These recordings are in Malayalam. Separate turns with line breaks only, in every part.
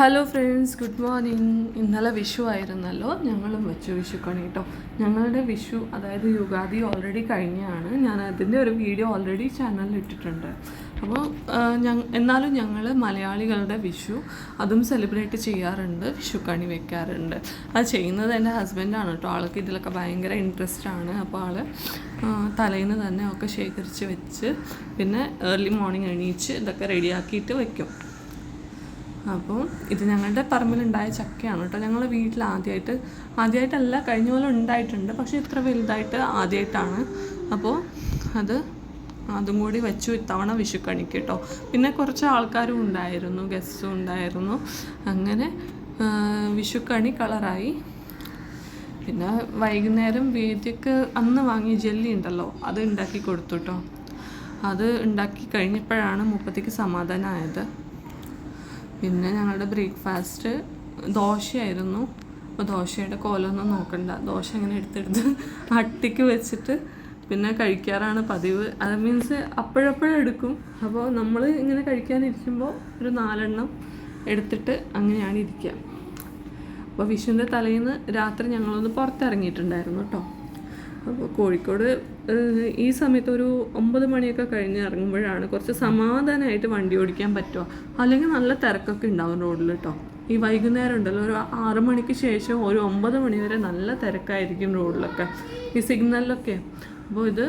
ഹലോ ഫ്രണ്ട്സ് ഗുഡ് മോർണിംഗ് ഇന്നലെ വിഷു ആയിരുന്നല്ലോ. ഞങ്ങളും വെച്ചു വിഷു കണി കേട്ടോ ഞങ്ങളുടെ വിഷു അതായത് യുഗാദി ഓൾറെഡി കഴിഞ്ഞാണ്. ഞാൻ അതിന്റെ ഒരു വീഡിയോ ഓൾറെഡി ചാനലിൽ ഇട്ടിട്ടുണ്ട്. അപ്പോൾ എന്നാലും ഞങ്ങൾ മലയാളികളുടെ വിഷു അതും സെലിബ്രേറ്റ് ചെയ്യാറുണ്ട്. വിഷുക്കണി കണി വെക്കാറുണ്ട്. അത് ചെയ്യുന്നത് എന്റെ ഹസ്ബൻഡാണ് കേട്ടോ ആൾക്ക് ഇതിലൊക്കെ ഭയങ്കര ഇൻട്രസ്റ്റ് ആണ്. അപ്പോൾ ആൾ തലേന്ന് തന്നെ ഒക്കെ ശേഖരിച്ച് വെച്ച് പിന്നെ ഏർലി മോർണിംഗ് എണീച്ച് ഇതൊക്കെ റെഡിയാക്കിയിട്ട് വെക്കും. അപ്പോൾ ഇത് ഞങ്ങളുടെ പറമ്പിലുണ്ടായ ചക്കയാണ് കേട്ടോ. ഞങ്ങൾ വീട്ടിൽ ആദ്യമായിട്ട് ആദ്യമായിട്ടല്ല കഴിഞ്ഞ പോലെ ഉണ്ടായിട്ടുണ്ട്. പക്ഷേ ഇത്ര വലുതായിട്ട് ആദ്യമായിട്ടാണ് അപ്പോൾ അത് അതും കൂടി വെച്ചു ഇത്തവണ വിഷുക്കണിക്ക് കേട്ടോ. പിന്നെ കുറച്ച് ആൾക്കാരും ഉണ്ടായിരുന്നു ഗസ്റ്റും ഉണ്ടായിരുന്നു. അങ്ങനെ വിഷുക്കണി കളറായി. പിന്നെ വൈകുന്നേരം വേദ്യക്ക് അന്ന് വാങ്ങിയ ജെല്ലി ഉണ്ടല്ലോ അത് ഉണ്ടാക്കി കൊടുത്തു കേട്ടോ. അത് ഉണ്ടാക്കി കഴിഞ്ഞപ്പോഴാണ് മുപ്പത്തേക്ക് സമാധാനമായത്. പിന്നെ ഞങ്ങളുടെ ബ്രേക്ക്ഫാസ്റ്റ് ദോശയായിരുന്നു. അപ്പോൾ ദോശയുടെ കോലൊന്നും നോക്കണ്ട. ദോശ അങ്ങനെ എടുത്തെടുത്ത് അട്ടിക്ക് വെച്ചിട്ട് പിന്നെ കഴിക്കാറാണ് പതിവ്. അത് മീൻസ് അപ്പോഴപ്പോഴും എടുക്കും. അപ്പോൾ നമ്മൾ ഇങ്ങനെ കഴിക്കാനിരിക്കുമ്പോൾ ഒരു നാലെണ്ണം എടുത്തിട്ട് അങ്ങനെയാണ് ഇരിക്കുക അപ്പോൾ വിഷുവിന്റെ തലേന്ന് രാത്രി ഞങ്ങളൊന്ന് പുറത്തിറങ്ങിയിട്ടുണ്ടായിരുന്നു കേട്ടോ അപ്പോൾ കോഴിക്കോട് ഈ സമയത്ത് ഒരു ഒമ്പത് മണിയൊക്കെ കഴിഞ്ഞ് ഇറങ്ങുമ്പോഴാണ് കുറച്ച് സമാധാനമായിട്ട് വണ്ടി ഓടിക്കാൻ പറ്റുക. അല്ലെങ്കിൽ നല്ല തിരക്കൊക്കെ ഉണ്ടാവും റോഡിൽ കേട്ടോ ഈ വൈകുന്നേരം ഉണ്ടല്ലോ ഒരു ആറ് മണിക്ക് ശേഷം ഒരു ഒമ്പത് മണി വരെ നല്ല തിരക്കായിരിക്കും റോഡിലൊക്കെ ഈ സിഗ്നലിലൊക്കെ. അപ്പോൾ ഇത്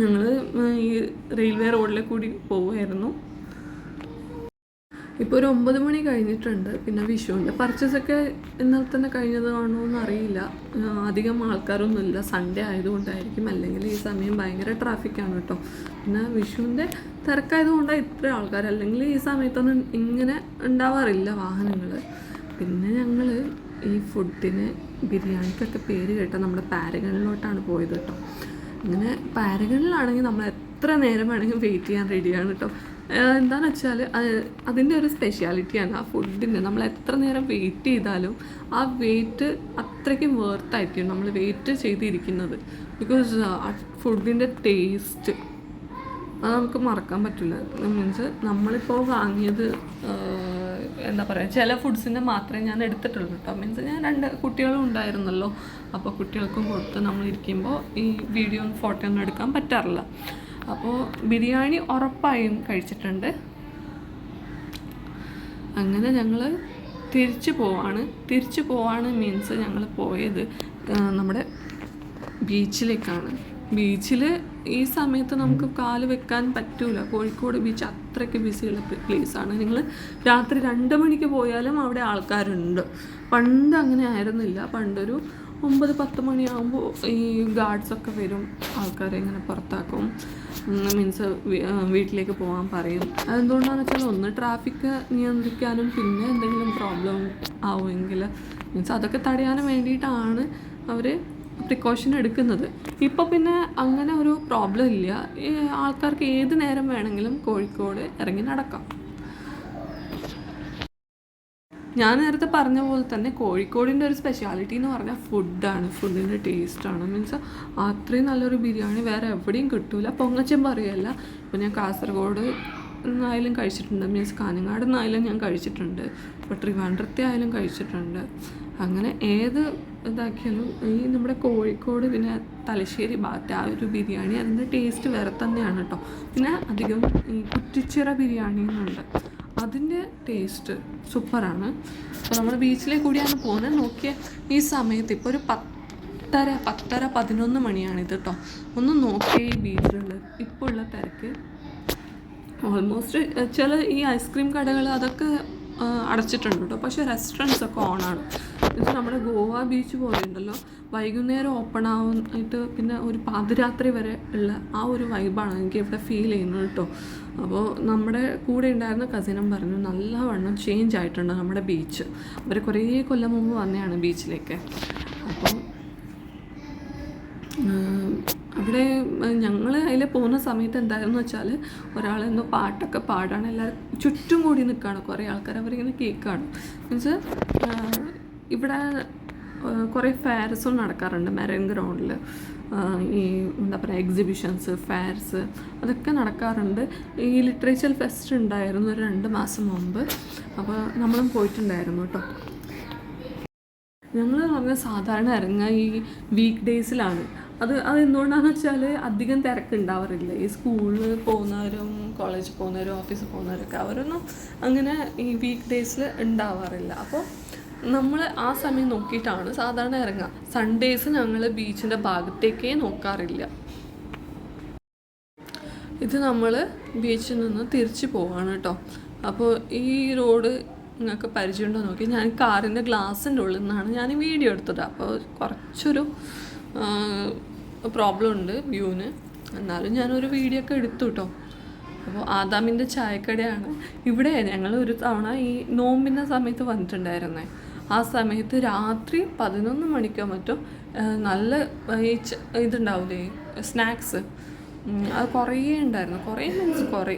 ഞങ്ങൾ ഈ റെയിൽവേ റോഡിലെ കൂടി പോവുമായിരുന്നു. ഇപ്പോൾ ഒരു ഒമ്പത് മണി കഴിഞ്ഞിട്ടുണ്ട്. പിന്നെ വിഷുവിന്റെ പർച്ചേസൊക്കെ ഇന്നലെ തന്നെ കഴിഞ്ഞത് കാണുമെന്ന് അറിയില്ല. അധികം ആൾക്കാരൊന്നുമില്ല സൺഡേ ആയതുകൊണ്ടായിരിക്കും. അല്ലെങ്കിൽ ഈ സമയം ഭയങ്കര ട്രാഫിക്കാണ് കേട്ടോ. പിന്നെ വിഷുവിന്റെ തിരക്കായതുകൊണ്ടാണ് ഇത്ര ആൾക്കാർ അല്ലെങ്കിൽ ഈ സമയത്തൊന്നും ഇങ്ങനെ ഉണ്ടാവാറില്ല വാഹനങ്ങൾ പിന്നെ ഞങ്ങൾ ഈ ഫുഡിന് ബിരിയാണിക്കൊക്കെ പേര് കേട്ട നമ്മുടെ പാരഗണിലോട്ടാണ് പോയത് കേട്ടോ. അങ്ങനെ പാരഗണിലാണെങ്കിൽ നമ്മൾ എത്ര നേരം വേണമെങ്കിലും വെയിറ്റ് ചെയ്യാൻ റെഡിയാണ് കേട്ടോ. ഏഹ് എന്താന്ന് വെച്ചാൽ അതിന്റെ ഒരു സ്പെഷ്യാലിറ്റിയാണ് ആ ഫുഡിന് നമ്മൾ എത്ര നേരം വെയിറ്റ് ചെയ്താലും ആ വെയിറ്റ് അത്രയ്ക്കും വേർത്തായിരിക്കും നമ്മൾ വെയിറ്റ് ചെയ്തിരിക്കുന്നത്. ബിക്കോസ് ആ ഫുഡിന്റെ ടേസ്റ്റ് അത് നമുക്ക് മറക്കാൻ പറ്റില്ല. മീൻസ് നമ്മളിപ്പോൾ വാങ്ങിയത് എന്താ പറയുക ചില ഫുഡ്സിന്റെ മാത്രമേ ഞാൻ എടുത്തിട്ടുള്ളൂ കേട്ടോ മീൻസ് ഞാൻ രണ്ട് കുട്ടികളും ഉണ്ടായിരുന്നല്ലോ. അപ്പോൾ കുട്ടികൾക്കും കൊടുത്ത് നമ്മൾ ഇരിക്കുമ്പോൾ ഈ വീഡിയോ ഫോട്ടോ ഒന്നും എടുക്കാൻ പറ്റാറില്ല. അപ്പോൾ ബിരിയാണി ഉറപ്പായും കഴിച്ചിട്ടുണ്ട്. അങ്ങനെ ഞങ്ങൾ തിരിച്ചു പോവാണ്. തിരിച്ചു പോവാണ് മീൻസ് ഞങ്ങൾ പോയത് നമ്മുടെ ബീച്ചിലേക്കാണ്. ബീച്ചിൽ ഈ സമയത്ത് നമുക്ക് കാൽ വെക്കാൻ പറ്റൂല. കോഴിക്കോട് ബീച്ച് അത്രയ്ക്ക് ബിസിയുള്ള പ്ലേസാണ് നിങ്ങൾ രാത്രി രണ്ട് മണിക്ക് പോയാലും അവിടെ ആൾക്കാരുണ്ട്. പണ്ട് അങ്ങനെ ആയിരുന്നില്ല. പണ്ടൊരു ഒമ്പത് പത്ത് മണിയാകുമ്പോൾ ഈ ഗാർഡ്സൊക്കെ വരും. ആൾക്കാരെ ഇങ്ങനെ പുറത്താക്കും. മീൻസ് വീട്ടിലേക്ക് പോകാൻ പറയും. അതെന്തുകൊണ്ടാണെന്ന് വെച്ചാൽ ഒന്ന് ട്രാഫിക് നിയന്ത്രിക്കാനും പിന്നെ എന്തെങ്കിലും പ്രോബ്ലം ആവുമെങ്കിൽ മീൻസ് അതൊക്കെ തടയാനും വേണ്ടിയിട്ടാണ് അവർ പ്രിക്കോഷൻ എടുക്കുന്നത്. ഇപ്പോൾ പിന്നെ അങ്ങനെ ഒരു പ്രോബ്ലം ഇല്ല. ആൾക്കാർക്ക് ഏത് നേരം വേണമെങ്കിലും കോഴിക്കോട് ഇറങ്ങി നടക്കാം. ഞാൻ നേരത്തെ പറഞ്ഞ പോലെ തന്നെ കോഴിക്കോടിന്റെ ഒരു സ്പെഷ്യാലിറ്റി എന്ന് പറഞ്ഞാൽ ഫുഡാണ് ഫുഡിന്റെ ടേസ്റ്റാണ് മീൻസ് അത്രയും നല്ലൊരു ബിരിയാണി വേറെ എവിടെയും കിട്ടൂല. പൊങ്ങച്ചൻ പറയല്ല ഇപ്പോൾ ഞാൻ കാസർഗോഡ് നിന്നായാലും കഴിച്ചിട്ടുണ്ട്. മീൻസ് കാനങ്ങാട് നിന്നായാലും ഞാൻ കഴിച്ചിട്ടുണ്ട്. ഇപ്പോൾ ട്രിവാൻഡ്രത്തെ ആയാലും കഴിച്ചിട്ടുണ്ട്. അങ്ങനെ ഏത് ഇതാക്കിയാലും ഈ നമ്മുടെ കോഴിക്കോട് പിന്നെ തലശ്ശേരി ഭാഗത്തെ ആ ഒരു ബിരിയാണി അതിന്റെ ടേസ്റ്റ് വേറെ തന്നെയാണ് കേട്ടോ പിന്നെ അധികം ഈ കുറ്റിച്ചിറ ബിരിയാണി എന്നുണ്ട്. അതിന്റെ ടേസ്റ്റ് സൂപ്പറാണ്. അപ്പോൾ നമ്മൾ ബീച്ചിലേക്ക് കൂടിയാണ് പോകുന്നത്. നോക്കിയ ഈ സമയത്ത് ഇപ്പോൾ ഒരു പത്തര പത്തര പതിനൊന്ന് മണിയാണിത് കേട്ടോ. ഒന്ന് നോക്കിയ ഈ ബീച്ചിലുള്ള ഇപ്പോൾ ഉള്ള തിരക്ക്. ഓൾമോസ്റ്റ് ചില ഈ ഐസ്ക്രീം കടകൾ അതൊക്കെ അടച്ചിട്ടുണ്ട് കേട്ടോ. പക്ഷേ റെസ്റ്റോറന്റ്സ് ഒക്കെ ഓണാണ് എന്നുവെച്ചാൽ നമ്മുടെ ഗോവ ബീച്ച് പോലെ ഉണ്ടല്ലോ വൈകുന്നേരം ഓപ്പൺ ആവുന്നിട്ട് പിന്നെ ഒരു പാതിരാത്രി വരെ ഉള്ള ആ ഒരു വൈബാണ് എനിക്ക് ഇവിടെ ഫീൽ ചെയ്യുന്നത് കേട്ടോ. അപ്പോൾ നമ്മുടെ കൂടെ ഉണ്ടായിരുന്ന കസിനും പറഞ്ഞു നല്ലവണ്ണം ചേഞ്ച് ആയിട്ടുണ്ട് നമ്മുടെ ബീച്ച് അവർ കുറേ കൊല്ലം മുമ്പ് വന്നതാണ് ബീച്ചിലേക്ക് അപ്പോൾ അവിടെ ഞങ്ങൾ അതിൽ പോകുന്ന സമയത്ത് എന്തായിരുന്നു വെച്ചാൽ ഒരാളെന്തോ പാട്ടൊക്കെ പാടാണ് എല്ലാവരും ചുറ്റും കൂടി നിൽക്കുകയാണ്. കുറേ ആൾക്കാർ അവരിങ്ങനെ കേൾക്കുകയാണ്. മീൻസ് ഇവിടെ കുറേ ഫെയർസും നടക്കാറുണ്ട് മെറൈൻ ഗ്രൗണ്ടിൽ ഈ എന്താ പറയുക എക്സിബിഷൻസ് ഫെയർസ് അതൊക്കെ നടക്കാറുണ്ട്. ഈ ലിറ്ററേച്ചർ ഫെസ്റ്റ് ഉണ്ടായിരുന്നു ഒരു രണ്ട് മാസം മുമ്പ്. അപ്പോൾ നമ്മളും പോയിട്ടുണ്ടായിരുന്നു കേട്ടോ ഞങ്ങൾ പറഞ്ഞ സാധാരണ ഇറങ്ങുക ഈ വീക്ക് ഡേയ്സിലാണ് അത് അത് എന്തുകൊണ്ടാണെന്ന് വെച്ചാൽ അധികം തിരക്കുണ്ടാവാറില്ല. ഈ സ്കൂളിൽ പോകുന്നവരും കോളേജിൽ പോകുന്നവരും ഓഫീസിൽ പോകുന്നവരൊക്കെ അവരൊന്നും അങ്ങനെ ഈ വീക്ക് ഡേയ്സിൽ ഉണ്ടാവാറില്ല. അപ്പോൾ നമ്മൾ ആ സമയം നോക്കിയിട്ടാണ് സാധാരണ ഇറങ്ങുക. സൺഡേസ് ഞങ്ങൾ ബീച്ചിന്റെ ഭാഗത്തേക്കേ നോക്കാറില്ല. ഇത് നമ്മൾ ബീച്ചിൽ നിന്ന് തിരിച്ചു പോവാണ് കേട്ടോ അപ്പോൾ ഈ റോഡ് നിങ്ങൾക്ക് പരിചയമുണ്ടോ നോക്കി. ഞാൻ കാറിന്റെ ഗ്ലാസിന്റെ ഉള്ളിൽ നിന്നാണ് ഞാൻ വീഡിയോ എടുത്തത്. അപ്പോൾ കുറച്ചൊരു പ്രോബ്ലം ഉണ്ട് വ്യൂവിന് എന്നാലും ഞാനൊരു വീഡിയോ ഒക്കെ എടുത്തു കേട്ടോ അപ്പോൾ ആദാമിന്റെ ചായക്കടയാണ്. ഇവിടെ ഞങ്ങൾ ഒരു തവണ ഈ നോമ്പിന്റെ സമയത്ത് വന്നിട്ടുണ്ടായിരുന്നേ. ആ സമയത്ത് രാത്രി പതിനൊന്ന് മണിക്കോ മറ്റോ നല്ല ഈ ഇതുണ്ടാവില്ലേ സ്നാക്സ്. അത് കുറേ ഉണ്ടായിരുന്നു. കുറേ മീൻസ് കുറേ.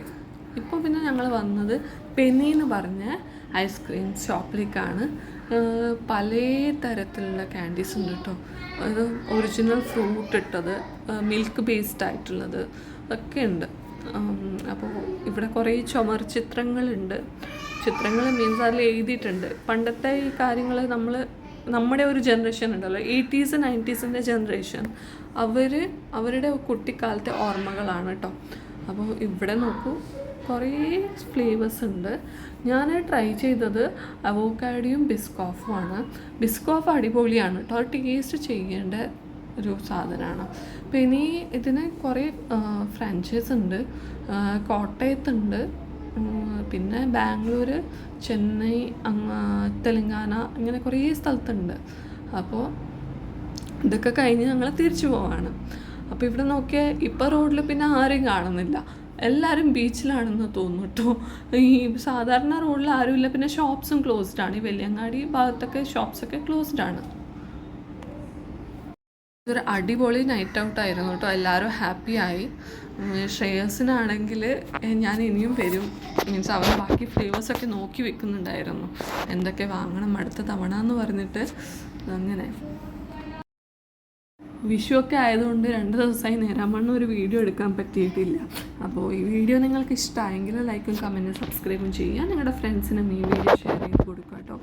ഇപ്പോൾ പിന്നെ ഞങ്ങൾ വന്നത് പെനി എന്ന് പറഞ്ഞ ഐസ്ക്രീം ഷോപ്പിലേക്കാണ്. പല തരത്തിലുള്ള ക്യാൻഡീസ് ഉണ്ട് കേട്ടോ അത് ഒറിജിനൽ ഫ്രൂട്ട് ഇട്ടത് മിൽക്ക് ബേസ്ഡ് ആയിട്ടുള്ളത് ഒക്കെ ഉണ്ട്. അപ്പോൾ ഇവിടെ കുറേ ചുമർ ചിത്രങ്ങളുണ്ട്. ചിത്രങ്ങൾ മീൻസ് അതിൽ എഴുതിയിട്ടുണ്ട്. പണ്ടത്തെ ഈ കാര്യങ്ങൾ നമ്മൾ നമ്മുടെ ഒരു ജനറേഷൻ ഉണ്ടല്ലോ. എയ്റ്റീസ് നയന്റീസിന്റെ ജനറേഷൻ അവർ അവരുടെ കുട്ടിക്കാലത്തെ ഓർമ്മകളാണ് കേട്ടോ അപ്പോൾ ഇവിടെ നോക്കൂ കുറേ ഫ്ലേവേഴ്സ് ഉണ്ട്. ഞാൻ ട്രൈ ചെയ്തത് അവോക്കാഡിയും ബിസ്കോഫുമാണ് ബിസ്കോഫ് അടിപൊളിയാണ് കേട്ടോ ടേസ്റ്റ് ചെയ്യേണ്ട ഒരു സാധനമാണ്. അപ്പോൾ ഇനി ഇതിന് കുറേ ഫ്രാഞ്ചൈസ് ഉണ്ട്. കോട്ടയത്തുണ്ട് പിന്നെ ബാംഗ്ലൂർ ചെന്നൈ തെലങ്കാന ഇങ്ങനെ കുറേ സ്ഥലത്തുണ്ട്. അപ്പോൾ ഇതൊക്കെ കഴിഞ്ഞ് ഞങ്ങൾ തിരിച്ചു പോവാണ്. അപ്പോൾ ഇവിടെ നോക്കിയാൽ ഇപ്പോൾ റോഡിൽ പിന്നെ ആരെയും കാണുന്നില്ല. എല്ലാവരും ബീച്ചിലാണെന്ന് തോന്നുന്നു ഈ സാധാരണ റോഡിൽ ആരുമില്ല. പിന്നെ ഷോപ്സും ക്ലോസ്ഡ് ആണ്. ഈ വെല്ലിയങ്ങാടി ഭാഗത്തൊക്കെ ഷോപ്സൊക്കെ ക്ലോസ്ഡ് ആണ്. ഇതൊരു അടിപൊളി നൈറ്റ് ഔട്ട് ആയിരുന്നു കേട്ടോ. എല്ലാവരും ഹാപ്പി ആയി. ഉം, ശ്രേയസിനാണെങ്കിൽ ഞാൻ ഇനിയും വരും. മീൻസ് അവർ ബാക്കി ഫ്ലേവേഴ്സൊക്കെ നോക്കി വെക്കുന്നുണ്ടായിരുന്നു. എന്തൊക്കെ വാങ്ങണം അടുത്ത തവണ എന്ന് പറഞ്ഞിട്ട്. അങ്ങനെ. വിഷു ഒക്കെ ആയതുകൊണ്ട് രണ്ട് ദിവസമായി നേരാമണ്ണം ഒരു വീഡിയോ എടുക്കാൻ പറ്റിയിട്ടില്ല. അപ്പോൾ ഈ വീഡിയോ നിങ്ങൾക്ക് ഇഷ്ടമായെങ്കിൽ ലൈക്കും കമന്റും സബ്സ്ക്രൈബും ചെയ്യുക. നിങ്ങളുടെ ഫ്രണ്ട്സിനും ഈ വീഡിയോ ഷെയർ ചെയ്ത് കൊടുക്കുക കേട്ടോ.